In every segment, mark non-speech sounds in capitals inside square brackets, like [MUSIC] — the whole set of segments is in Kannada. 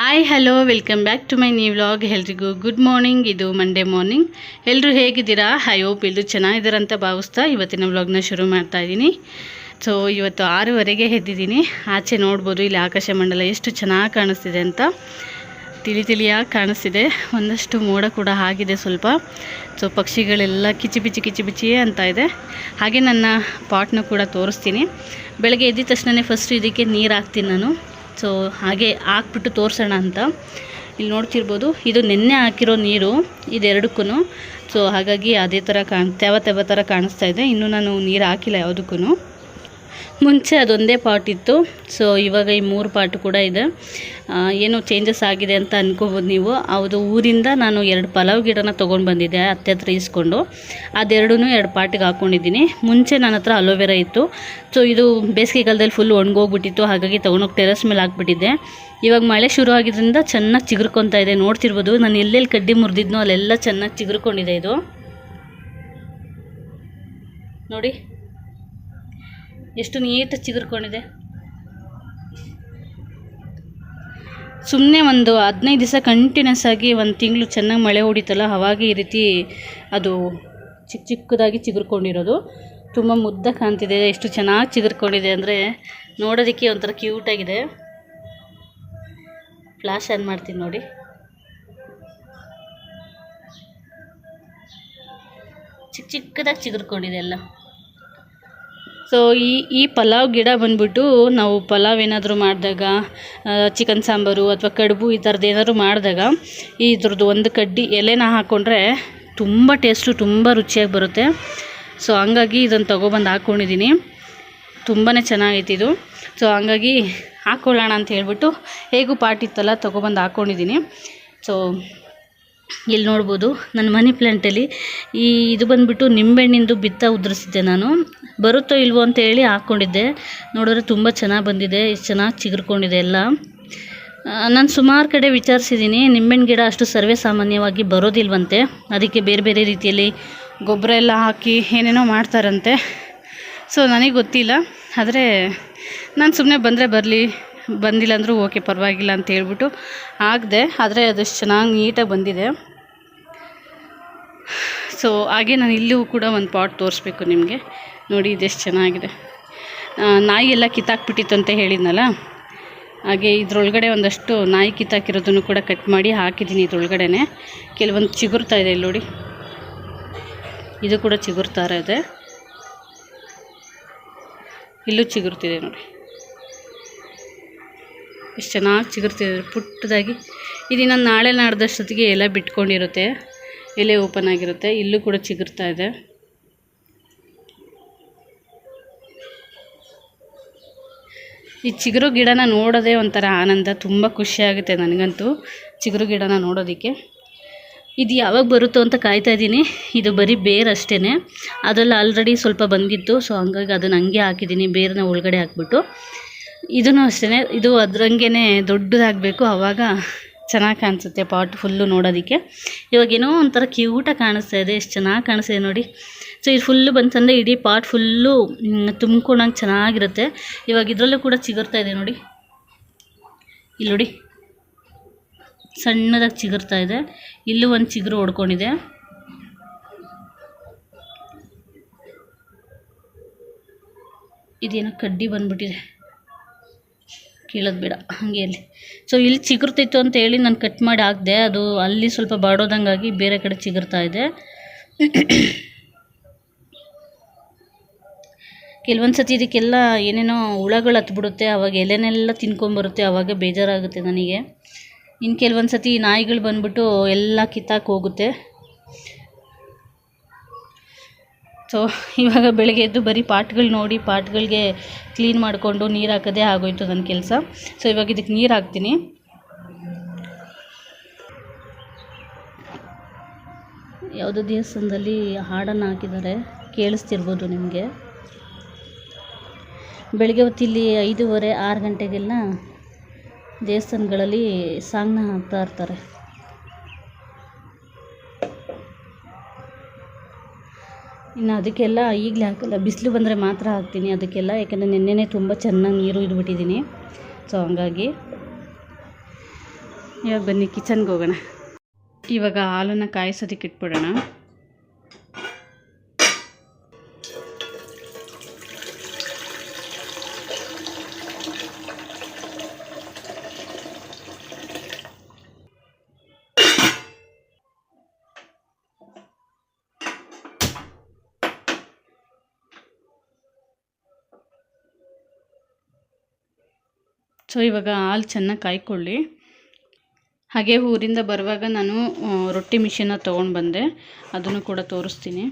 Hi hello welcome back to my new vlog ಎಲ್ರಿಗೂ ಗುಡ್ ಮಾರ್ನಿಂಗ್ ಇದು ಮಂಡೇ ಮಾರ್ನಿಂಗ್ ಎಲ್ಲರೂ ಹೇಗಿದ್ದೀರಾ? ಐ ಹೋಪ್ ಎಲ್ಲರೂ ಚೆನ್ನಾಗಿದ್ದಾರಂತ ಭಾವಿಸ್ತಾ ಇವತ್ತಿನ ವ್ಲಾಗ್ನ ಶುರು ಮಾಡ್ತಾ ಇದ್ದೀನಿ. ಸೊ ಇವತ್ತು ಆರೂವರೆಗೆ ಎದ್ದಿದ್ದೀನಿ. ಆಚೆ ನೋಡ್ಬೋದು, ಇಲ್ಲಿ ಆಕಾಶ ಮಂಡಲ ಎಷ್ಟು ಚೆನ್ನಾಗಿ ಕಾಣಿಸ್ತಿದೆ ಅಂತ. ತಿಳಿ ತಿಳಿಯಾಗಿ ಕಾಣಿಸ್ತಿದೆ. ಒಂದಷ್ಟು ಮೋಡ ಕೂಡ ಆಗಿದೆ ಸ್ವಲ್ಪ. ಸೊ ಪಕ್ಷಿಗಳೆಲ್ಲ ಕಿಚಿ ಬಿಚಿ ಕಿಚಿ ಬಿಚಿಯೇ ಅಂತ ಇದೆ. ಹಾಗೆ ನನ್ನ ಪಾಟ್ನ ಕೂಡ ತೋರಿಸ್ತೀನಿ. ಬೆಳಗ್ಗೆ ಎದ್ದಿದ ತಕ್ಷಣವೇ ಫಸ್ಟ್ ಇದಕ್ಕೆ ನೀರು ಹಾಕ್ತೀನಿ ನಾನು. ಸೊ ಹಾಗೆ ಹಾಕ್ಬಿಟ್ಟು ತೋರಿಸೋಣ ಅಂತ. ಇಲ್ಲಿ ನೋಡ್ತಿರ್ಬೋದು, ಇದು ನಿನ್ನೆ ಹಾಕಿರೋ ನೀರು ಇದೆರಡಕ್ಕೂ ಸೊ ಹಾಗಾಗಿ ಅದೇ ಥರ ಕಾಣ್, ತೆವ ತೆವ ಥರ ಕಾಣಿಸ್ತಾ ಇದೆ. ಇನ್ನೂ ನಾನು ನೀರು ಹಾಕಿಲ್ಲ ಯಾವುದಕ್ಕೂ ಮುಂಚೆ ಅದೊಂದೇ ಪಾಟ್ ಇತ್ತು. ಸೊ ಇವಾಗ ಈ ಮೂರು ಪಾಟ್ ಕೂಡ ಇದೆ. ಏನು ಚೇಂಜಸ್ ಆಗಿದೆ ಅಂತ ಅನ್ಕೋಬೋದು ನೀವು. ಅದು ಊರಿಂದ ನಾನು ಎರಡು ಪಲಾವ್ ಗಿಡನ ತೊಗೊಂಡು ಬಂದಿದ್ದೆ, ಅತ್ತೆ ಹತ್ರ ಇಸ್ಕೊಂಡು. ಅದೆರಡೂ ಎರಡು ಪಾಟಿಗೆ ಹಾಕ್ಕೊಂಡಿದ್ದೀನಿ ಮುಂಚೆ ನನ್ನ ಹತ್ರ ಅಲೋವೆರಾ ಇತ್ತು. ಸೊ ಇದು ಬೇಸಿಗೆಗಾಲದಲ್ಲಿ ಫುಲ್ ಒಣಗೋಗ್ಬಿಟ್ಟಿತ್ತು. ಹಾಗಾಗಿ ತೊಗೊಂಡೋಗಿ ಟೆರೆಸ್ ಮೇಲೆ ಹಾಕ್ಬಿಟ್ಟಿದ್ದೆ. ಇವಾಗ ಮಳೆ ಶುರು ಆಗಿದ್ದರಿಂದ ಚೆನ್ನಾಗಿ ಚಿಗುರ್ಕೊತಾ ಇದೆ. ನೋಡ್ತಿರ್ಬೋದು. ನಾನು ಎಲ್ಲೆಲ್ಲಿ ಕಡ್ಡಿ ಮುರಿದಿದ್ನೋ ಅಲ್ಲೆಲ್ಲ ಚೆನ್ನಾಗಿ ಚಿಗುರ್ಕೊಂಡಿದೆ ಇದು. ನೋಡಿ. ಎಷ್ಟು ನೀಟಾಗಿ ಚಿಗುರ್ಕೊಂಡಿದೆ. ಸುಮ್ಮನೆ ಒಂದು ಹದಿನೈದು ದಿವಸ ಕಂಟಿನ್ಯೂಸ್ ಆಗಿ ಒಂದು ತಿಂಗಳು ಚೆನ್ನಾಗಿ ಮಳೆ ಹೊಡಿತಲ್ಲ ಅವಾಗ ಈ ರೀತಿ ಅದು ಚಿಕ್ಕ ಚಿಕ್ಕದಾಗಿ ಚಿಗುರ್ಕೊಂಡಿರೋದು. ತುಂಬ ಮುದ್ದ ಕಾಣ್ತಿದೆ, ಎಷ್ಟು ಚೆನ್ನಾಗಿ ಚಿಗುರ್ಕೊಂಡಿದೆ ಅಂದರೆ ನೋಡೋದಕ್ಕೆ ಒಂಥರ ಕ್ಯೂಟಾಗಿದೆ ಫ್ಲಾಶ್ ಆನ್ ಮಾಡ್ತೀನಿ ನೋಡಿ. ಚಿಕ್ಕ ಚಿಕ್ಕದಾಗಿ ಚಿಗುರ್ಕೊಂಡಿದೆ ಎಲ್ಲ. ಸೊ ಈ ಈ ಪಲಾವ್ ಗಿಡ ಬಂದ್ಬಿಟ್ಟು ನಾವು ಪಲಾವ್ ಏನಾದರೂ ಮಾಡಿದಾಗ ಚಿಕನ್ ಸಾಂಬಾರು ಅಥವಾ ಕಡುಬು ಈ ಥರದ್ದು ಏನಾದರೂ ಮಾಡಿದಾಗ ಇದ್ರದ್ದು ಒಂದು ಕಡ್ಡಿ ಎಲೆನ ಹಾಕ್ಕೊಂಡ್ರೆ ತುಂಬ ಟೇಸ್ಟು ತುಂಬ ರುಚಿಯಾಗಿ ಬರುತ್ತೆ. ಸೊ ಹಂಗಾಗಿ ಇದನ್ನು ತೊಗೊಬಂದು ಹಾಕ್ಕೊಂಡಿದ್ದೀನಿ ತುಂಬಾ ಚೆನ್ನಾಗೈತೆ ಇದು. ಸೊ ಹಂಗಾಗಿ ಹಾಕ್ಕೊಳ್ಳೋಣ ಅಂತ ಹೇಳ್ಬಿಟ್ಟು ಹೇಗೂ ಪಾಟ್ ಇತ್ತಲ್ಲ ತೊಗೊಬಂದು ಹಾಕ್ಕೊಂಡಿದ್ದೀನಿ ಸೊ ಇಲ್ಲಿ ನೋಡ್ಬೋದು, ನನ್ನ ಮನಿ ಪ್ಲ್ಯಾಂಟಲ್ಲಿ ಈ ಇದು ಬಂದ್ಬಿಟ್ಟು ನಿಂಬೆಹಣ್ಣಿಂದು ಬಿತ್ತ ಉದುರಿಸಿದ್ದೆ ನಾನು. ಬರುತ್ತೋ ಇಲ್ವೋ ಅಂತ ಹೇಳಿ ಹಾಕ್ಕೊಂಡಿದ್ದೆ. ನೋಡಿದ್ರೆ ತುಂಬ ಚೆನ್ನಾಗಿ ಬಂದಿದೆ, ಎಷ್ಟು ಚೆನ್ನಾಗಿ ಚಿಗುರ್ಕೊಂಡಿದೆ ಎಲ್ಲ. ನಾನು ಸುಮಾರು ಕಡೆ ವಿಚಾರಿಸಿದ್ದೀನಿ ನಿಂಬೆಹಣ್ಣು ಗಿಡ ಅಷ್ಟು ಸರ್ವೇ ಸಾಮಾನ್ಯವಾಗಿ ಬರೋದಿಲ್ವಂತೆ. ಅದಕ್ಕೆ ಬೇರೆ ಬೇರೆ ರೀತಿಯಲ್ಲಿ ಗೊಬ್ಬರ ಎಲ್ಲ ಹಾಕಿ ಏನೇನೋ ಮಾಡ್ತಾರಂತೆ. ಸೊ ನನಗೆ ಗೊತ್ತಿಲ್ಲ. ಆದರೆ ನಾನು ಸುಮ್ಮನೆ ಬಂದರೆ ಬರಲಿ ಬಂದಿಲ್ಲ ಅಂದರೂ ಓಕೆ, ಪರವಾಗಿಲ್ಲ ಅಂತ ಹೇಳ್ಬಿಟ್ಟು ಆಗದೆ, ಆದರೆ ಅದಷ್ಟು ಚೆನ್ನಾಗಿ ನೀಟಾಗಿ ಬಂದಿದೆ. ಸೊ ಹಾಗೆ ನಾನು ಇಲ್ಲೂ ಕೂಡ ಒಂದು ಪಾಟ್ ತೋರಿಸ್ಬೇಕು ನಿಮಗೆ. ನೋಡಿ, ಇದೆಷ್ಟು ಚೆನ್ನಾಗಿದೆ. ನಾಯಿ ಎಲ್ಲ ಕಿತ್ತಾಕ್ಬಿಟ್ಟಿತ್ತು ಅಂತ ಹೇಳಿದ್ನಲ್ಲ? ಹಾಗೆ ಇದ್ರೊಳಗಡೆ ಒಂದಷ್ಟು ನಾಯಿ ಕಿತ್ತಾಕಿರೋದನ್ನು ಕೂಡ ಕಟ್ ಮಾಡಿ ಹಾಕಿದ್ದೀನಿ ಇದ್ರೊಳಗಡೆನೆ. ಕೆಲವೊಂದು ಚಿಗುರ್ತಾ ಇದೆ ಇಲ್ಲಿ ನೋಡಿ. ಇದು ಕೂಡ ಚಿಗುರ್ತಾ ಇದೆ ಇಲ್ಲೂ ಚಿಗುರ್ತಿದೆ ನೋಡಿ. ಎಷ್ಟು ಚೆನ್ನಾಗಿ ಚಿಗುರ್ತಿದೆ, ಪುಟ್ಟದಾಗಿ. ಇದು ಇನ್ನೊಂದು ನಾಳೆ ನಾಡ್ದಷ್ಟೊತ್ತಿಗೆ ಎಲೆ ಬಿಟ್ಕೊಂಡಿರುತ್ತೆ. ಎಲೆ ಓಪನ್ ಆಗಿರುತ್ತೆ. ಇಲ್ಲೂ ಕೂಡ ಚಿಗುರ್ತಾ ಇದೆ. ಈ ಚಿಗುರು ಗಿಡನ ನೋಡೋದೇ ಒಂಥರ ಆನಂದ, ತುಂಬ ಖುಷಿಯಾಗುತ್ತೆ ನನಗಂತೂ ಚಿಗುರು ಗಿಡನ ನೋಡೋದಕ್ಕೆ. ಇದು ಯಾವಾಗ ಬರುತ್ತೋ ಅಂತ ಕಾಯ್ತಾ ಇದ್ದೀನಿ. ಇದು ಬರೀ ಬೇರು ಅದರಲ್ಲಿ ಆಲ್ರೆಡಿ ಸ್ವಲ್ಪ ಬಂದಿತ್ತು ಸೊ ಹಂಗಾಗಿ ಅದನ್ನು ಹಂಗೆ ಹಾಕಿದ್ದೀನಿ ಬೇರನ್ನ ಒಳಗಡೆ ಹಾಕ್ಬಿಟ್ಟು. ಇದೂ ಅಷ್ಟೇ ಇದು ಅದ್ರಂಗೆ ದೊಡ್ಡದಾಗಬೇಕು ಆವಾಗ ಚೆನ್ನಾಗಿ ಕಾಣಿಸುತ್ತೆ ಪಾಟ್ ಫುಲ್ಲು ನೋಡೋದಕ್ಕೆ. ಇವಾಗೇನೋ ಒಂಥರ ಕ್ಯೂಟಾಗಿ ಕಾಣಿಸ್ತಾ ಇದೆ, ಎಷ್ಟು ಚೆನ್ನಾಗಿ ಕಾಣಿಸ್ತಿದೆ ನೋಡಿ. ಸೊ ಇದು ಫುಲ್ಲು ಬಂತಂದರೆ ಇಡೀ ಪಾಟ್ ಫುಲ್ಲು ತುಂಬ್ಕೊಂಡಂಗೆ ಚೆನ್ನಾಗಿರುತ್ತೆ. ಇವಾಗ ಇದರಲ್ಲೂ ಕೂಡ ಚಿಗುರ್ತಾ ಇದೆ ನೋಡಿ. ಇಲ್ಲಿ ನೋಡಿ. ಸಣ್ಣದಾಗಿ ಚಿಗುರ್ತಾ ಇದೆ. ಇಲ್ಲೂ ಒಂದು ಚಿಗುರು ಹೊಡ್ಕೊಂಡಿದೆ ಇದೇನೋ ಕಡ್ಡಿ ಬಂದ್ಬಿಟ್ಟಿದೆ. ಕೀಳೋದು ಬೇಡ. ಹಾಗೆ ಅಲ್ಲಿ ಸೊ ಇಲ್ಲಿ ಚಿಗುರ್ತಿತ್ತು ಅಂತ ಹೇಳಿ ನಾನು ಕಟ್ ಮಾಡಿ ಹಾಕಿದೆ. ಅದು ಅಲ್ಲಿ ಸ್ವಲ್ಪ ಬಾಡೋದಂಗಾಗಿ ಬೇರೆ ಕಡೆ ಚಿಗುರ್ತಾ ಇದೆ. ಕೆಲವೊಂದು ಸತಿ ಇದಕ್ಕೆಲ್ಲ ಏನೇನೋ ಹುಳಗಳು ಹತ್ಬಿಡುತ್ತೆ, ಅವಾಗ ಎಲೆನೆಲ್ಲ ತಿನ್ಕೊಂಬರುತ್ತೆ ಆವಾಗ ಬೇಜಾರಾಗುತ್ತೆ ನನಗೆ. ಇನ್ನು ಕೆಲವೊಂದು ಸತಿ ನಾಯಿಗಳು ಬಂದುಬಿಟ್ಟು ಎಲ್ಲ ಕಿತ್ತಾಕಿ ಹೋಗುತ್ತೆ. ಸೊ [LAUGHS] ಇವಾಗ ಬೆಳಗ್ಗೆ ಎದ್ದು ಬರೀ ಪಾಟ್ಗಳು ನೋಡಿ ಪಾಟ್ಗಳಿಗೆ ಕ್ಲೀನ್ ಮಾಡಿಕೊಂಡು ನೀರು ಹಾಕೋದೇ ಆಗೋಯ್ತು ನನ್ನ ಕೆಲಸ. ಸೊ ಇವಾಗ ಇದಕ್ಕೆ ನೀರು ಹಾಕ್ತೀನಿ. ಯಾವುದೋ ದೇವಸ್ಥಾನದಲ್ಲಿ ಹಾಡನ್ನು ಹಾಕಿದ್ದಾರೆ. ಕೇಳಿಸ್ತಿರ್ಬೋದು ನಿಮಗೆ. ಬೆಳಗ್ಗೆ ಹೊತ್ತಿಲ್ಲಿ ಐದೂವರೆ, ಆರು ಗಂಟೆಗೆಲ್ಲ ದೇವಸ್ಥಾನಗಳಲ್ಲಿ ಸಾಂಗ್ನ ಹಾಕ್ತಾ ಇರ್ತಾರೆ. ಇನ್ನು ಅದಕ್ಕೆಲ್ಲ ಈಗಲೇ ಹಾಕಲ್ಲ, ಬಿಸಿಲು ಬಂದರೆ ಮಾತ್ರ ಹಾಕ್ತೀನಿ ಅದಕ್ಕೆಲ್ಲ, ಯಾಕೆಂದರೆ ನೆನ್ನೆನೇ ತುಂಬ ಚೆನ್ನಾಗಿ ನೀರು ಇದ್ಬಿಟ್ಟಿದ್ದೀನಿ ಸೊ ಹಂಗಾಗಿ ಇವಾಗ ಬನ್ನಿ ಕಿಚನ್ಗೆ ಹೋಗೋಣ. ಇವಾಗ ಹಾಲನ್ನು ಕಾಯಿಸೋದಕ್ಕೆ ಇಟ್ಬಿಡೋಣ. ಸೊ, ಇವಾಗ ಹಾಲು ಚೆನ್ನಾಗಿ ಕಾಯ್ಕೊಳ್ಳಿ. ಹಾಗೆ ಊರಿಂದ ಬರುವಾಗ ನಾನು ರೊಟ್ಟಿ ಮಿಷಿನ ತೊಗೊಂಡು ಬಂದೆ. ಅದನ್ನು ಕೂಡ ತೋರಿಸ್ತೀನಿ.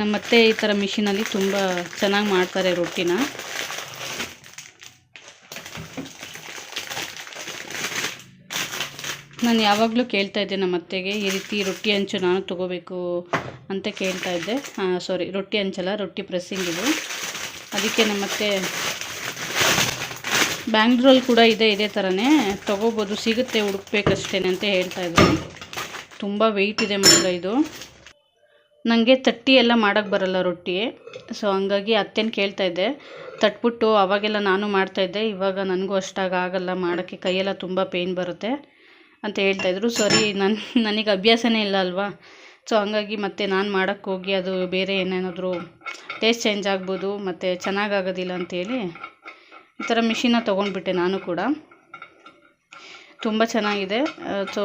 ನಮ್ಮತ್ತೆ ಈ ಥರ ಮಿಷಿನಲ್ಲಿ ತುಂಬ ಚೆನ್ನಾಗಿ ಮಾಡ್ತಾರೆ ರೊಟ್ಟಿನ. ನಾನು ಯಾವಾಗಲೂ ಕೇಳ್ತಾ ಇದ್ದೆ ನಮ್ಮ ಅತ್ತೆಗೆ, ಈ ರೀತಿ ರೊಟ್ಟಿ ಹಂಚು ನಾನು ತೊಗೋಬೇಕು ಅಂತ ಕೇಳ್ತಾ ಇದ್ದೆ. ಸಾರಿ ರೊಟ್ಟಿ ಹಂಚಲ್ಲ ರೊಟ್ಟಿ ಪ್ರೆಸ್ಸಿಂಗ್ ಇದು. ಅದಕ್ಕೆ ನಮ್ಮತ್ತೆ ಬ್ಯಾಂಗ್ಳೂರಲ್ಲಿ ಕೂಡ ಇದೆ, ಇದೇ ಥರನೇ ತೊಗೋಬೋದು, ಸಿಗುತ್ತೆ ಹುಡುಕ್ಬೇಕಷ್ಟೇ ಅಂತ ಹೇಳ್ತಾ ಇದ್ರು. ತುಂಬ ವೆಯ್ಟ್ ಇದೆ ಮಗಳ ಇದು. ನನಗೆ ತಟ್ಟಿ ಎಲ್ಲ ಮಾಡೋಕ್ಕೆ ಬರಲ್ಲ ರೊಟ್ಟಿ ಸೊ ಹಂಗಾಗಿ ಅತ್ತೆನ ಕೇಳ್ತಾ ಇದ್ದೆ. ತಟ್ಬಿಟ್ಟು ಅವಾಗೆಲ್ಲ ನಾನು ಮಾಡ್ತಾಯಿದ್ದೆ ಇವಾಗ ನನಗೂ ಅಷ್ಟಾಗಿ ಆಗಲ್ಲ, ಮಾಡೋಕ್ಕೆ ಕೈಯೆಲ್ಲ ತುಂಬ ಪೇಯ್ನ್ ಬರುತ್ತೆ ಅಂತ ಹೇಳ್ತಾಯಿದ್ರು ಸರಿ ನನ್ನ ನನಗೆ ಅಭ್ಯಾಸನೇ ಇಲ್ಲ ಅಲ್ವಾ? ಸೊ ಹಂಗಾಗಿ ಮತ್ತೆ ನಾನು ಮಾಡೋಕ್ಕೋಗಿ ಅದು ಬೇರೆ ಏನೇನಾದರೂ ಟೇಸ್ಟ್ ಚೇಂಜ್ ಆಗ್ಬೋದು, ಮತ್ತು ಚೆನ್ನಾಗಾಗೋದಿಲ್ಲ ಅಂತೇಳಿ ಈ ಥರ ಮಿಷಿನ ತೊಗೊಂಡ್ಬಿಟ್ಟೆ ನಾನು ಕೂಡ. ತುಂಬ ಚೆನ್ನಾಗಿದೆ. ಸೊ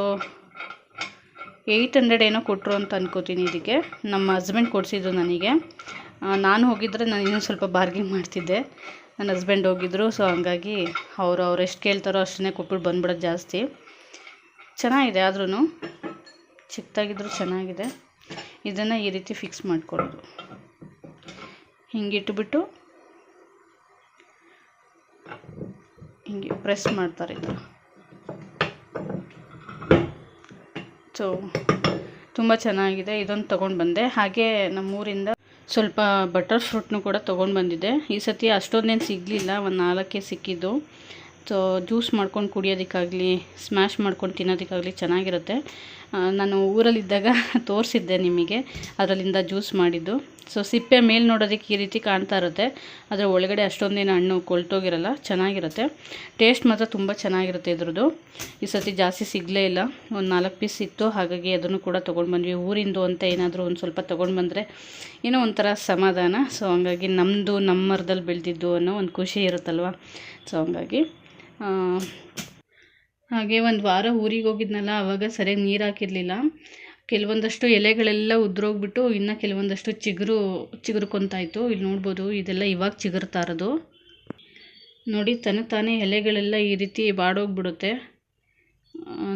ಏಯ್ಟ್ ಹಂಡ್ರೆಡ್ ಏನೋ ಕೊಟ್ಟರು ಅಂತ ಅನ್ಕೋತೀನಿ ಇದಕ್ಕೆ. ನಮ್ಮ ಹಸ್ಬೆಂಡ್ ಕೊಡಿಸಿದ್ರು ನನಗೆ. ನಾನು ಹೋಗಿದ್ದರೆ ನಾನು ಇನ್ನೂ ಸ್ವಲ್ಪ ಬಾರ್ಗಿಂಗ್ ಮಾಡ್ತಿದ್ದೆ. ನನ್ನ ಹಸ್ಬೆಂಡ್ ಹೋಗಿದ್ದರು ಸೊ ಹಂಗಾಗಿ ಅವರು ಅವ್ರು ಎಷ್ಟು ಕೇಳ್ತಾರೋ ಅಷ್ಟನ್ನೇ ಕೊಟ್ಬಿಟ್ಟು ಬಂದ್ಬಿಡೋದು ಜಾಸ್ತಿ. ಚೆನ್ನಾಗಿದೆ ಆದ್ರೂ ಚಿಕ್ಕದಾಗಿದ್ರೂ ಚೆನ್ನಾಗಿದೆ. ಇದನ್ನು ಈ ರೀತಿ ಫಿಕ್ಸ್ ಮಾಡಿಕೊಡೋದು ಹಿಂಗಿಟ್ಬಿಟ್ಟು ಹಿಂಗೆ ಪ್ರೆಸ್ ಮಾಡ್ತಾರೆ ಸೊ ತುಂಬ ಚೆನ್ನಾಗಿದೆ. ಇದೊಂದು ತೊಗೊಂಡು ಬಂದೆ. ಹಾಗೆ ನಮ್ಮೂರಿಂದ ಸ್ವಲ್ಪ ಬಟರ್ ಫ್ರೂಟ್ನು ಕೂಡ ತೊಗೊಂಡು ಬಂದಿದ್ದೆ ಈ ಸತಿ ಅಷ್ಟೊಂದೇನು ಸಿಗಲಿಲ್ಲ. ಒಂದು ನಾಲ್ಕೇ ಸಿಕ್ಕಿದ್ದು. ಸೊ ಜ್ಯೂಸ್ ಮಾಡ್ಕೊಂಡು ಕುಡಿಯೋದಕ್ಕಾಗಲಿ ಸ್ಮ್ಯಾಶ್ ಮಾಡ್ಕೊಂಡು ತಿನ್ನೋದಕ್ಕಾಗಲಿ ಚೆನ್ನಾಗಿರುತ್ತೆ. ನಾನು ಊರಲ್ಲಿದ್ದಾಗ [LAUGHS] ತೋರಿಸಿದ್ದೆ ನಿಮಗೆ. ಅದರಲ್ಲಿಂದ ಜ್ಯೂಸ್ ಮಾಡಿದ್ದು. ಸೊ ಸಿಪ್ಪೆ ಮೇಲೆ ನೋಡೋದಕ್ಕೆ ಈ ರೀತಿ ಕಾಣ್ತಾ ಇರುತ್ತೆ. ಆದರೆ ಒಳಗಡೆ ಅಷ್ಟೊಂದೇನು ಹಣ್ಣು ಕೊಳ್ತೋಗಿರಲ್ಲ, ಚೆನ್ನಾಗಿರುತ್ತೆ. ಟೇಸ್ಟ್ ಮಾತ್ರ ತುಂಬ ಚೆನ್ನಾಗಿರುತ್ತೆ ಇದ್ರದ್ದು. ಈ ಸತಿ ಜಾಸ್ತಿ ಸಿಗಲೇ ಇಲ್ಲ. ಒಂದು ನಾಲ್ಕು ಪೀಸ್ ಇತ್ತು. ಹಾಗಾಗಿ ಅದನ್ನು ಕೂಡ ತೊಗೊಂಡು ಬಂದ್ವಿ. ಊರಿಂದು ಅಂತ ಏನಾದರೂ ಒಂದು ಸ್ವಲ್ಪ ತೊಗೊಂಡು ಬಂದರೆ ಏನೋ ಒಂಥರ ಸಮಾಧಾನ. ಸೊ ಹಂಗಾಗಿ ನಮ್ಮದು ನಮ್ಮ ಮರದಲ್ಲಿ ಬೆಳೆದಿದ್ದು ಅನ್ನೋ ಒಂದು ಖುಷಿ ಇರುತ್ತಲ್ವ? ಸೊ ಹಂಗಾಗಿ ಹಾಗೆ ಒಂದು ವಾರ ಊರಿಗೆ ಹೋಗಿದ್ನಲ್ಲ ಆವಾಗ ಸರಿಯಾಗಿ ನೀರು ಹಾಕಿರಲಿಲ್ಲ. ಕೆಲವೊಂದಷ್ಟು ಎಲೆಗಳೆಲ್ಲ ಉದುರೋಗ್ಬಿಟ್ಟು ಇನ್ನು ಕೆಲವೊಂದಷ್ಟು ಚಿಗುರು ಚಿಗುರ್ಕೊಂತಾಯಿತ್ತು ಇಲ್ಲಿ ನೋಡ್ಬೋದು ಇದೆಲ್ಲ ಇವಾಗ ಚಿಗುರ್ತಾ ಇರೋದು. ನೋಡಿ, ತನ ತಾನೇ ಎಲೆಗಳೆಲ್ಲ ಈ ರೀತಿ ಬಾಡೋಗ್ಬಿಡುತ್ತೆ.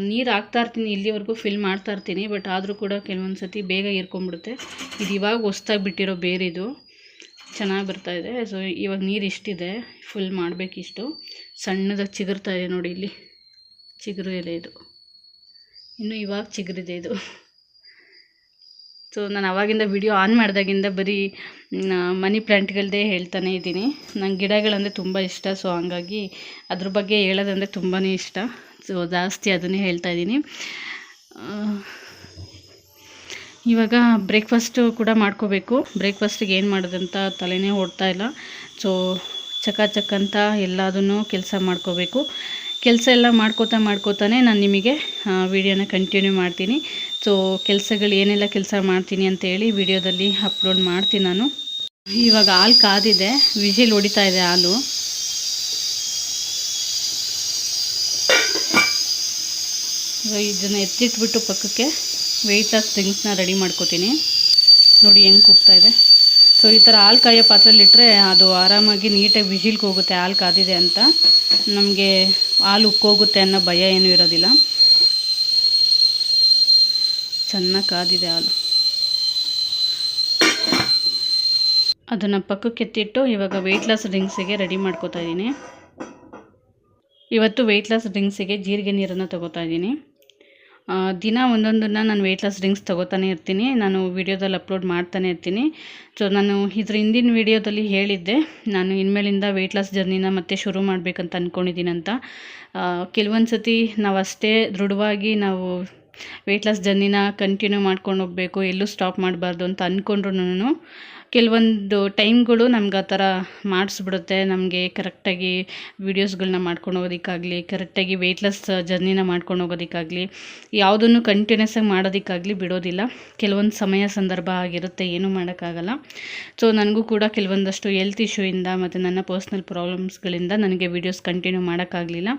ನೀರು ಹಾಕ್ತಾ ಇರ್ತೀನಿ, ಇಲ್ಲಿವರೆಗೂ ಫಿಲ್ ಮಾಡ್ತಾ ಇರ್ತೀನಿ ಬಟ್ ಆದರೂ ಕೂಡ ಕೆಲವೊಂದು ಸತಿ ಬೇಗ ಇರ್ಕೊಂಬಿಡುತ್ತೆ ಇದು ಇವಾಗ ಹೊಸ್ದಾಗಿ ಬಿಟ್ಟಿರೋ ಬೇರಿದು ಚೆನ್ನಾಗಿ ಬರ್ತಾ ಇದೆ. ಸೊ ಇವಾಗ ನೀರು ಇಷ್ಟಿದೆ. ಫುಲ್ ಮಾಡಬೇಕಿಷ್ಟು. ಸಣ್ಣದಾಗಿ ಚಿಗುರ್ತಾ ಇದೆ ನೋಡಿ ಇಲ್ಲಿ. ಚಿಗುರು ಎಲೆ ಇದು. ಇನ್ನು ಇವಾಗ ಚಿಗುರಿದೆ ಇದು. ಸೊ ನಾನು ಅವಾಗಿಂದ ವಿಡಿಯೋ ಆನ್ ಮಾಡಿದಾಗಿಂದ ಬರೀ ಮನಿ ಪ್ಲ್ಯಾಂಟ್ಗಳದ್ದೇ ಹೇಳ್ತಾನೆ ಇದ್ದೀನಿ. ನಂಗೆ ಗಿಡಗಳಂದರೆ ತುಂಬ ಇಷ್ಟ ಸೊ ಹಂಗಾಗಿ ಅದ್ರ ಬಗ್ಗೆ ಹೇಳೋದಂದರೆ ತುಂಬಾ ಇಷ್ಟ. ಸೊ ಜಾಸ್ತಿ ಅದನ್ನೇ ಹೇಳ್ತಾ ಇದ್ದೀನಿ. ಇವಾಗ ಬ್ರೇಕ್ಫಾಸ್ಟು ಕೂಡ ಮಾಡ್ಕೋಬೇಕು. ಬ್ರೇಕ್ಫಾಸ್ಟಿಗೆ ಏನು ಮಾಡೋದಂತ ತಲೆನೇ ಓಡ್ತಾ ಇಲ್ಲ. ಸೊ ಚಕ್ ಅಂತ ಎಲ್ಲದನ್ನು ಕೆಲಸ ಮಾಡ್ಕೋಬೇಕು. ಕೆಲಸ ಎಲ್ಲ ಮಾಡ್ಕೋತಾ ಮಾಡ್ಕೋತಾನೆ ನಾನು ನಿಮಗೆ ವಿಡಿಯೋನ ಕಂಟಿನ್ಯೂ ಮಾಡ್ತೀನಿ. ಸೊ ಕೆಲಸಗಳು ಏನೆಲ್ಲ ಕೆಲಸ ಮಾಡ್ತೀನಿ ಅಂತೇಳಿ ವಿಡಿಯೋದಲ್ಲಿ ಅಪ್ಲೋಡ್ ಮಾಡ್ತೀನಿ ನಾನು. ಇವಾಗ ಹಾಲು ಕಾದಿದೆ ವಿಜಿಲ್ ಹೊಡಿತಾ ಇದೆ ಹಾಲು. ಇದನ್ನು ಎತ್ತಿಟ್ಬಿಟ್ಟು ಪಕ್ಕಕ್ಕೆ ವೆಯ್ಟ್ ಲಾಸ್ ಥಿಂಗ್ಸ್ನ ರೆಡಿ ಮಾಡ್ಕೋತೀನಿ. ನೋಡಿ ಹೆಂಗೆ ಕೂಗ್ತಾ ಇದೆ. ಸೊ ಈ ಥರ ಹಾಲು ಕಾಯೋ ಪಾತ್ರೆಲಿಟ್ಟರೆ ಅದು ಆರಾಮಾಗಿ ನೀಟಾಗಿ ವಿಜಿಲ್ಗೆ ಹೋಗುತ್ತೆ ಹಾಲು ಕಾದಿದೆ ಅಂತ. ನಮಗೆ ಹಾಲು ಉಕ್ಕೋಗುತ್ತೆ ಅನ್ನೋ ಭಯ ಏನೂ ಇರೋದಿಲ್ಲ. ಚೆನ್ನಾಗಿ ಕಾದಿದೆ ಹಾಲು. ಅದನ್ನು ಪಕ್ಕಕ್ಕೆ ಎತ್ತಿಟ್ಟು ಇವಾಗ ವೆಯ್ಟ್ ಲಾಸ್ ಡ್ರಿಂಕ್ಸಿಗೆ ರೆಡಿ ಮಾಡ್ಕೋತಾ ಇದ್ದೀನಿ. ಇವತ್ತು ವೆಯ್ಟ್ ಲಾಸ್ ಡ್ರಿಂಕ್ಸಿಗೆ ಜೀರಿಗೆ ನೀರನ್ನು ತಗೋತಾ ಇದ್ದೀನಿ. ದಿನ ಒಂದೊಂದನ್ನು ನಾನು ವೆಯ್ಟ್ ಲಾಸ್ ಡ್ರಿಂಕ್ಸ್ ತೊಗೋತಾನೆ ಇರ್ತೀನಿ. ನಾನು ವಿಡಿಯೋದಲ್ಲಿ ಅಪ್ಲೋಡ್ ಮಾಡ್ತಾನೆ ಇರ್ತೀನಿ. ಸೊ ನಾನು ಇದ್ರ ಹಿಂದಿನ ವಿಡಿಯೋದಲ್ಲಿ ಹೇಳಿದ್ದೆ. ನಾನು ಇನ್ಮೇಲಿಂದ ವೆಯ್ಟ್ ಲಾಸ್ ಜರ್ನಿನ ಮತ್ತೆ ಶುರು ಮಾಡಬೇಕಂತ ಅಂದ್ಕೊಂಡಿದ್ದೀನಿ ಅಂತ. ಕೆಲವೊಂದು ಸತಿ ನಾವು ಅಷ್ಟೇ ದೃಢವಾಗಿ ನಾವು ವೆಯ್ಟ್ ಲಾಸ್ ಜರ್ನಿನ ಕಂಟಿನ್ಯೂ ಮಾಡ್ಕೊಂಡು ಹೋಗಬೇಕು, ಎಲ್ಲೂ ಸ್ಟಾಪ್ ಮಾಡಬಾರ್ದು ಅಂತ ಅಂದ್ಕೊಂಡ್ರು ಕೆಲವೊಂದು ಟೈಮ್ಗಳು ನಮ್ಗೆ ಆ ಥರ ಮಾಡಿಸ್ಬಿಡುತ್ತೆ. ನಮಗೆ ಕರೆಕ್ಟಾಗಿ ವೀಡಿಯೋಸ್ಗಳನ್ನ ಮಾಡ್ಕೊಂಡು ಹೋಗೋದಕ್ಕಾಗಲಿ, ಕರೆಕ್ಟಾಗಿ ವೆಯ್ಟ್ಲೆಸ್ ಜರ್ನಿನ ಮಾಡ್ಕೊಂಡು ಹೋಗೋದಕ್ಕಾಗಲಿ, ಯಾವುದನ್ನು ಕಂಟಿನ್ಯೂಸ್ ಆಗಿ ಮಾಡೋದಕ್ಕಾಗಲಿ ಬಿಡೋದಿಲ್ಲ. ಕೆಲವೊಂದು ಸಮಯ ಸಂದರ್ಭ ಆಗಿರುತ್ತೆ, ಏನೂ ಮಾಡೋಕ್ಕಾಗಲ್ಲ. ಸೊ, ನನಗೂ ಕೂಡ ಕೆಲವೊಂದಷ್ಟು ಹೆಲ್ತ್ ಇಶ್ಯೂಯಿಂದ ಮತ್ತು ನನ್ನ ಪರ್ಸ್ನಲ್ ಪ್ರಾಬ್ಲಮ್ಸ್ಗಳಿಂದ ನನಗೆ ವೀಡಿಯೋಸ್ ಕಂಟಿನ್ಯೂ ಮಾಡೋಕ್ಕಾಗಲಿಲ್ಲ.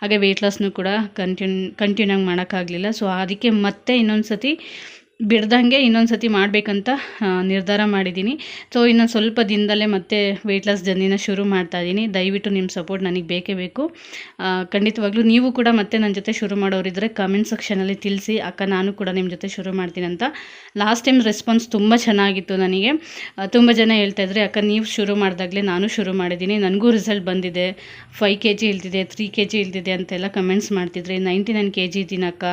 ಹಾಗೆ ವೆಯ್ಟ್ ಲಾಸ್ನೂ ಕೂಡ ಕಂಟಿನ್ಯೂ ಕಂಟಿನ್ಯೂ ಆಗಿ ಮಾಡೋಕ್ಕಾಗಲಿಲ್ಲ. ಸೊ ಅದಕ್ಕೆ ಮತ್ತೆ ಇನ್ನೊಂದು ಸತಿ ಬಿಡ್ದಂಗೆ ಇನ್ನೊಂದು ಸತಿ ಮಾಡಬೇಕಂತ ನಿರ್ಧಾರ ಮಾಡಿದ್ದೀನಿ. ಸೊ ಇನ್ನೊಂದು ಸ್ವಲ್ಪ ದಿನದಲ್ಲೇ ಮತ್ತೆ ವೆಯ್ಟ್ ಲಾಸ್ ಜರ್ನಿನ ಶುರು ಮಾಡ್ತಾ ಇದ್ದೀನಿ ದಯವಿಟ್ಟು ನಿಮ್ಮ ಸಪೋರ್ಟ್ ನನಗೆ ಬೇಕೇ ಬೇಕು. ಖಂಡಿತವಾಗ್ಲೂ ನೀವು ಕೂಡ ಮತ್ತೆ ನನ್ನ ಜೊತೆ ಶುರು ಮಾಡೋರಿದ್ದರೆ ಕಮೆಂಟ್ ಸೆಕ್ಷನಲ್ಲಿ ತಿಳಿಸಿ, ಅಕ್ಕ ನಾನು ಕೂಡ ನಿಮ್ಮ ಜೊತೆ ಶುರು ಮಾಡ್ತೀನಿ ಅಂತ. ಲಾಸ್ಟ್ ಟೈಮ್ ರೆಸ್ಪಾನ್ಸ್ ತುಂಬ ಚೆನ್ನಾಗಿತ್ತು ನನಗೆ. ತುಂಬ ಜನ ಹೇಳ್ತಾ ಇದ್ರೆ, ಅಕ್ಕ, ನೀವು ಶುರು ಮಾಡಿದಾಗಲೇ ನಾನು ಶುರು ಮಾಡಿದ್ದೀನಿ. ನನಗೂ ರಿಸಲ್ಟ್ ಬಂದಿದೆ. ಫೈವ್ ಕೆ ಜಿ ಇಳ್ದಿದೆ ತ್ರೀ ಕೆ ಜಿ ಇಳ್ದಿದೆ ಅಂತೆಲ್ಲ ಕಮೆಂಟ್ಸ್ ಮಾಡ್ತಿದ್ರೆ ನೈಂಟಿ ನೈನ್ ಕೆ ಜಿ ಇದ್ದೀನಕ್ಕ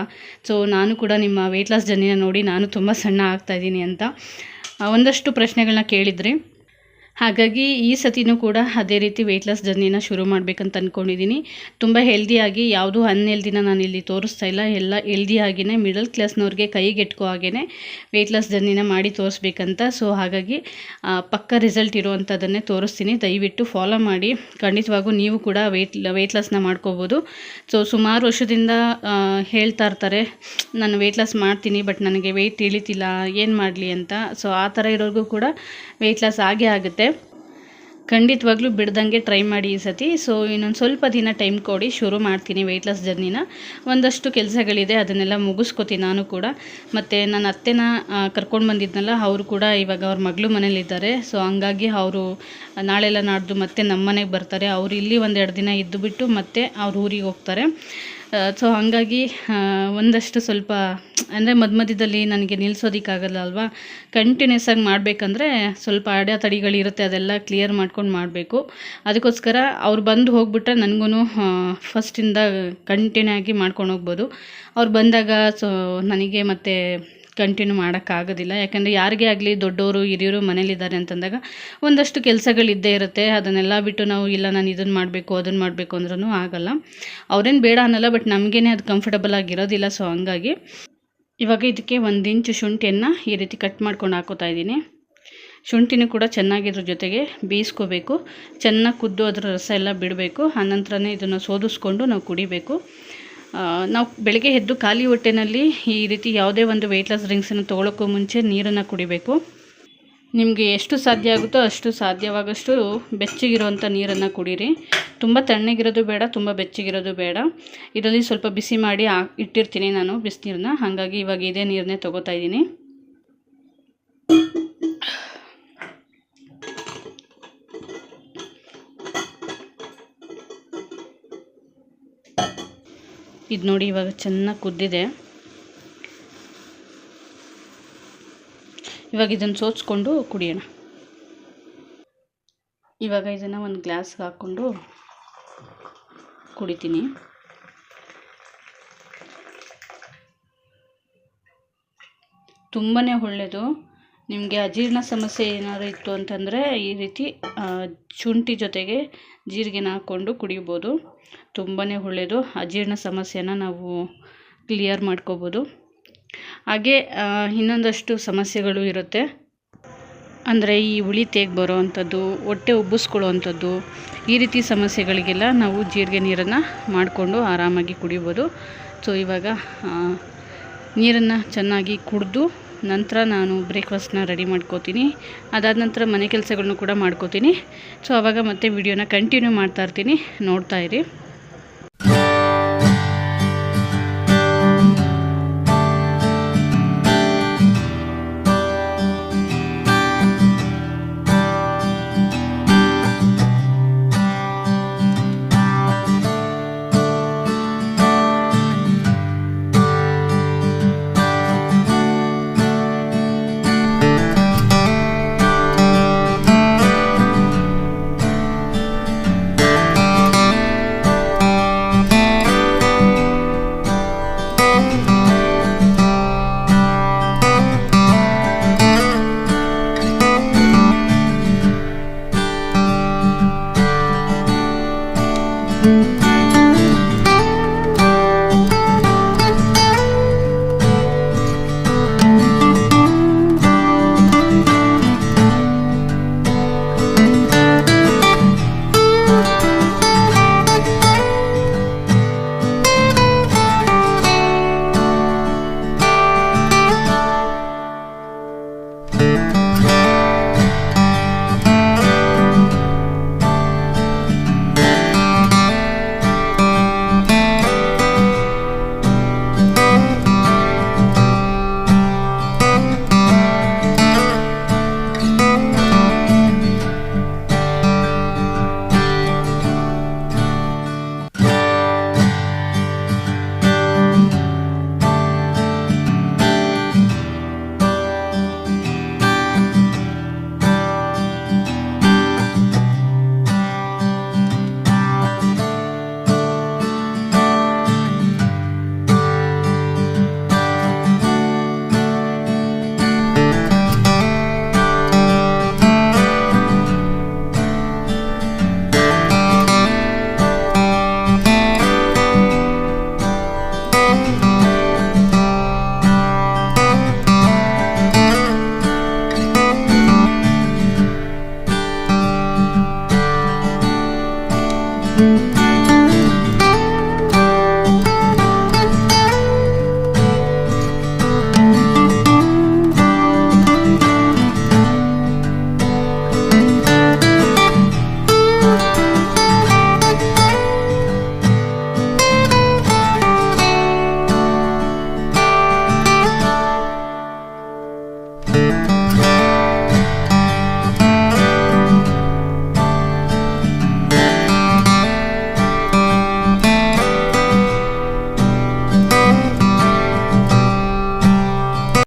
ಸೊ ನಾನು ಕೂಡ ನಿಮ್ಮ ವೆಯ್ಟ್ ಲಾಸ್ ಜರ್ನಿನ ನೋಡಿ ನಾನು ತುಂಬ ಸಣ್ಣ ಆಗ್ತಾ ಇದ್ದೀನಿ ಅಂತ ಒಂದಷ್ಟು ಪ್ರಶ್ನೆಗಳನ್ನ ಕೇಳಿದ್ರಿ ಹಾಗಾಗಿ ಈ ಸತಿನೂ ಕೂಡ ಅದೇ ರೀತಿ ವೆಯ್ಟ್ ಲಾಸ್ ಜರ್ನಿನ ಶುರು ಮಾಡಬೇಕಂತ ಅಂದ್ಕೊಂಡಿದ್ದೀನಿ ತುಂಬ ಹೆಲ್ದಿಯಾಗಿ ಯಾವುದು ಅನ್ಹೆಲ್ದಿನ ನಾನು ಇಲ್ಲಿ ತೋರಿಸ್ತಾ ಇಲ್ಲ. ಎಲ್ಲ ಹೆಲ್ದಿಯಾಗಿಯೇ ಮಿಡಲ್ ಕ್ಲಾಸ್ನವ್ರಿಗೆ ಕೈಗೆಟ್ಕೋ ಹಾಗೇ ವೆಯ್ಟ್ ಲಾಸ್ ಜರ್ನಿನ ಮಾಡಿ ತೋರಿಸ್ಬೇಕಂತ. ಸೊ ಹಾಗಾಗಿ ಪಕ್ಕ ರಿಸಲ್ಟ್ ಇರುವಂಥದ್ದನ್ನೇ ತೋರಿಸ್ತೀನಿ. ದಯವಿಟ್ಟು ಫಾಲೋ ಮಾಡಿ. ಖಂಡಿತವಾಗೂ ನೀವು ಕೂಡ ವೆಯ್ಟ್ ವೆಯ್ಟ್ ಲಾಸ್ನ ಮಾಡ್ಕೋಬೋದು. ಸೊ ಸುಮಾರು ವರ್ಷದಿಂದ ಹೇಳ್ತಾ ಇರ್ತಾರೆ, ನಾನು ವೆಯ್ಟ್ ಲಾಸ್ ಮಾಡ್ತೀನಿ ಬಟ್ ನನಗೆ ವೆಯ್ಟ್ ಇಳಿತಿಲ್ಲ, ಏನು ಮಾಡಲಿ? ಅಂತ. ಸೊ ಆ ಥರ ಇರೋರಿಗೂ ಕೂಡ ವೆಯ್ಟ್ ಲಾಸ್ ಆಗೇ ಆಗುತ್ತೆ. ಖಂಡಿತವಾಗ್ಲೂ ಬಿಡ್ದಂಗೆ ಟ್ರೈ ಮಾಡಿ ಈ ಸತಿ. ಸೊ ಇನ್ನೊಂದು ಸ್ವಲ್ಪ ದಿನ ಟೈಮ್ ಕೊಡಿ, ಶುರು ಮಾಡ್ತೀನಿ ವೆಯ್ಟ್ ಲಾಸ್ ಜರ್ನಿನ ಒಂದಷ್ಟು ಕೆಲಸಗಳಿದೆ, ಅದನ್ನೆಲ್ಲ ಮುಗಿಸ್ಕೊತೀನಿ ನಾನು ಕೂಡ. ಮತ್ತು ನನ್ನ ಅತ್ತೆನ ಕರ್ಕೊಂಡು ಬಂದಿದ್ನಲ್ಲ, ಅವರು ಕೂಡ ಇವಾಗ ಅವ್ರ ಮಗಳು ಮನೇಲಿದ್ದಾರೆ. ಸೊ ಹಂಗಾಗಿ ಅವರು, ನಾಳೆಲ್ಲ ನಾಡ್ದು ಮತ್ತೆ ನಮ್ಮ ಮನೆಗೆ ಬರ್ತಾರೆ. ಅವರು ಇಲ್ಲಿ ಒಂದೆರಡು ದಿನ ಇದ್ದುಬಿಟ್ಟು ಮತ್ತೆ ಅವ್ರ ಊರಿಗೆ ಹೋಗ್ತಾರೆ. ಸೊ ಹಾಗಾಗಿ ಒಂದಷ್ಟು ಸ್ವಲ್ಪ, ಅಂದರೆ ಮಧ್ಯ ಮಧ್ಯದಲ್ಲಿ ನನಗೆ ನಿಲ್ಲಿಸೋದಕ್ಕಾಗಲ್ಲ ಅಲ್ವಾ? ಕಂಟಿನ್ಯೂಸ್ ಆಗಿ ಮಾಡಬೇಕಂದ್ರೆ ಸ್ವಲ್ಪ ಅಡೆತಡೆಗಳಿರುತ್ತೆ ಅದೆಲ್ಲ ಕ್ಲಿಯರ್ ಮಾಡ್ಕೊಂಡು ಮಾಡಬೇಕು. ಅದಕ್ಕೋಸ್ಕರ ಅವ್ರು ಬಂದು ಹೋಗ್ಬಿಟ್ರೆ ನನಗೂ ಫಸ್ಟಿಂದ ಕಂಟಿನ್ಯೂ ಆಗಿ ಮಾಡ್ಕೊಂಡು ಹೋಗ್ಬೋದು. ಅವ್ರು ಬಂದಾಗ ಸೊ ನನಗೆ ಮತ್ತೆ ಕಂಟಿನ್ಯೂ ಮಾಡೋಕ್ಕಾಗೋದಿಲ್ಲ. ಯಾಕಂದರೆ ಯಾರಿಗೇ ಆಗಲಿ ದೊಡ್ಡವರು, ಹಿರಿಯರು ಮನೇಲಿದ್ದಾರೆ ಅಂತಂದಾಗ ಒಂದಷ್ಟು ಕೆಲಸಗಳಿದ್ದೇ ಇರುತ್ತೆ. ಅದನ್ನೆಲ್ಲ ಬಿಟ್ಟು ನಾವು, ಇಲ್ಲ, ನಾನು ಇದನ್ನು ಮಾಡಬೇಕು ಅದನ್ನು ಮಾಡಬೇಕು ಅಂದ್ರೂ ಆಗಲ್ಲ. ಅವ್ರೇನು ಬೇಡ ಅನ್ನಲ್ಲ, ಬಟ್ ನಮಗೇನೆ ಅದು ಕಂಫರ್ಟಬಲ್ ಆಗಿರೋದಿಲ್ಲ. ಸೊ ಹಂಗಾಗಿ ಇವಾಗ ಇದಕ್ಕೆ ಒಂದು ಇಂಚು ಶುಂಠಿಯನ್ನು ಈ ರೀತಿ ಕಟ್ ಮಾಡ್ಕೊಂಡು ಹಾಕೋತಾ ಇದ್ದೀನಿ. ಶುಂಠಿನೂ ಕೂಡ ಚೆನ್ನಾಗಿ ಇದ್ರ ಜೊತೆಗೆ ಬೇಯಿಸ್ಕೋಬೇಕು. ಚೆನ್ನಾಗಿ ಕುದ್ದು ಅದರ ರಸ ಎಲ್ಲ ಬಿಡಬೇಕು. ಆನಂತರನೇ ಇದನ್ನು ಸೋದಿಸ್ಕೊಂಡು ನಾವು ಕುಡಿಬೇಕು. ನಾವು ಬೆಳಗ್ಗೆ ಎದ್ದು ಖಾಲಿ ಹೊಟ್ಟೆನಲ್ಲಿ ಈ ರೀತಿ ಯಾವುದೇ ಒಂದು ವೆಯ್ಟ್ ಲಾಸ್ ಡ್ರಿಂಕ್ಸನ್ನು ತೊಗೊಳಕ್ಕೂ ಮುಂಚೆ ನೀರನ್ನು ಕುಡಿಬೇಕು. ನಿಮಗೆ ಎಷ್ಟು ಸಾಧ್ಯ ಆಗುತ್ತೋ ಅಷ್ಟು ಸಾಧ್ಯವಾಗಷ್ಟು ಬೆಚ್ಚಗಿರುವಂಥ ನೀರನ್ನು ಕುಡೀರಿ. ತುಂಬ ತಣ್ಣಗಿರೋದು ಬೇಡ, ತುಂಬ ಬೆಚ್ಚಗಿರೋದು ಬೇಡ. ಇದರಲ್ಲಿ ಸ್ವಲ್ಪ ಬಿಸಿ ಮಾಡಿ ಆ, ಇಟ್ಟಿರ್ತೀನಿ ನಾನು ಬಿಸಿನೀರನ್ನ. ಹಾಗಾಗಿ ಇವಾಗ ಇದೇ ನೀರನ್ನೇ ತೊಗೋತಾ ಇದ್ದೀನಿ. ಇದು ನೋಡಿ ಇವಾಗ ಚೆನ್ನಾಗಿ ಕುದ್ದಿದೆ. ಇವಾಗ ಇದನ್ನು ಸೋಚ್ಕೊಂಡು ಕುಡಿಯೋಣ. ಇವಾಗ ಇದನ್ನು ಒಂದು ಗ್ಲಾಸ್ಗೆ ಹಾಕ್ಕೊಂಡು ಕುಡಿತೀನಿ. ತುಂಬಾ ಒಳ್ಳೆಯದು ನಿಮಗೆ ಅಜೀರ್ಣ ಸಮಸ್ಯೆ ಏನಾದ್ರು ಇತ್ತು ಅಂತಂದರೆ ಈ ರೀತಿ ಶುಂಠಿ ಜೊತೆಗೆ ಜೀರಿಗೆನ ಹಾಕ್ಕೊಂಡು ಕುಡಿಬೋದು. ತುಂಬಾ ಒಳ್ಳೆಯದು ಅಜೀರ್ಣ ಸಮಸ್ಯೆನ ನಾವು ಕ್ಲಿಯರ್ ಮಾಡ್ಕೋಬೋದು. ಹಾಗೆ ಇನ್ನೊಂದಷ್ಟು ಸಮಸ್ಯೆಗಳು ಇರುತ್ತೆ. ಅಂದರೆ ಈ ಹುಳಿ ತೇಗ್ ಬರೋ ಅಂಥದ್ದು ಹೊಟ್ಟೆ ಉಬ್ಬಿಸ್ಕೊಳ್ಳೋ ಈ ರೀತಿ ಸಮಸ್ಯೆಗಳಿಗೆಲ್ಲ ನಾವು ಜೀರಿಗೆ ನೀರನ್ನು ಮಾಡಿಕೊಂಡು ಆರಾಮಾಗಿ ಕುಡಿಬೋದು. ಸೊ ಇವಾಗ ನೀರನ್ನು ಚೆನ್ನಾಗಿ ಕುಡಿದು ನಂತರ ನಾನು ಬ್ರೇಕ್ಫಾಸ್ಟ್ನ ರೆಡಿ ಮಾಡ್ಕೋತೀನಿ. ಅದಾದ ನಂತರ ಮನೆ ಕೆಲಸಗಳನ್ನೂ ಕೂಡ ಮಾಡ್ಕೋತೀನಿ. ಸೊ ಆವಾಗ ಮತ್ತೆ ವಿಡಿಯೋನ ಕಂಟಿನ್ಯೂ ಮಾಡ್ತಾ ಇರ್ತೀನಿ. ನೋಡ್ತಾ ಇರಿ.